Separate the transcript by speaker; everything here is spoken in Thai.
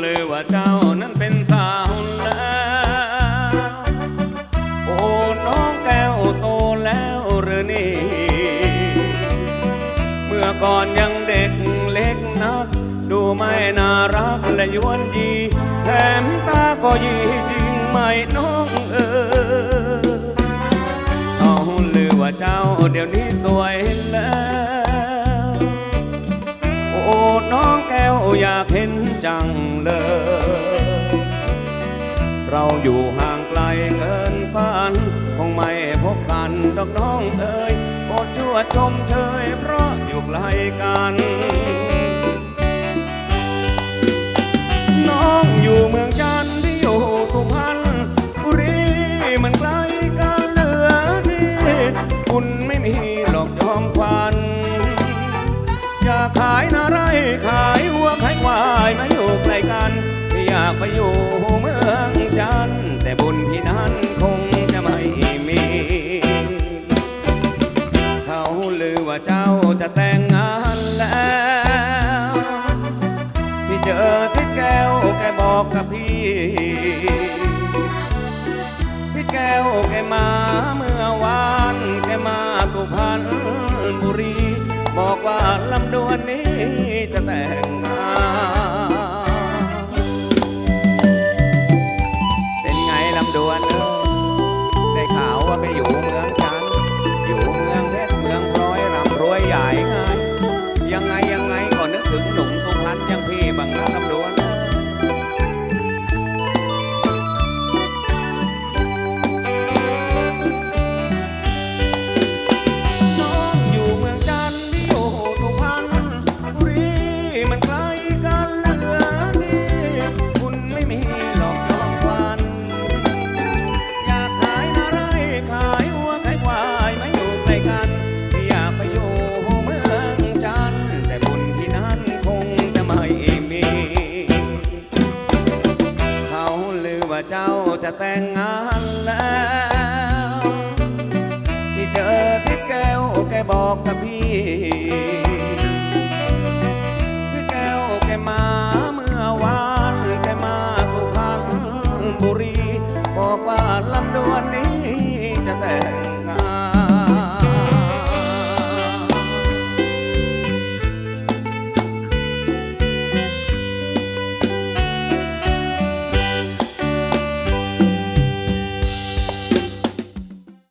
Speaker 1: เลยว่าเจ้านั้นเป็นสาวแล้วโอ้น้องแก้วโตแล้วหรือนี่ เมื่อก่อนยังเด็กเล็กนัก ดูไม่น่ารักและยวนยีแถมตาก็ยีจริงไหมน้องเออเอาเลยว่าเจ้าเดี๋ยวนี้สวยแล้ว โอ้น้อง อยากเห็นจังเลย เราอยู่ห่างไกลเกินฝัน คงไม่พบกันดอกน้องเอ๋ยโปรดชั่วชมเชยเพราะอยู่ไกลกันน้องอยู่เมืองจันทร์ที่อยู่สุพรรณบุรีมันไกลกันเหลือที่คุณไม่มีหรอกยอมควัน อยากขายนาไรขายายมาอยู่ใกล้กันอยากไปอยู่เมืองจันทร์แต่บุญที่นั้นคงจะไม่มี เขาลือว่าเจ้าจะแต่งงานแล้วพี่เจอทิดแก้วแกบอกกับพี่พี่แก้วแกมาเมื่อวานแกมาสุพรรณบุรี บอกว่าลำดวนนี้จะแต่ง เจ้าจะแต่งงานแล้ว ที่เจอที่แก้วแกบอกกับพี่ ที่แก้วแกมาเมื่อวานแกมาสุพรรณบุรี บอกว่าลำดวนนี้จะแต่ง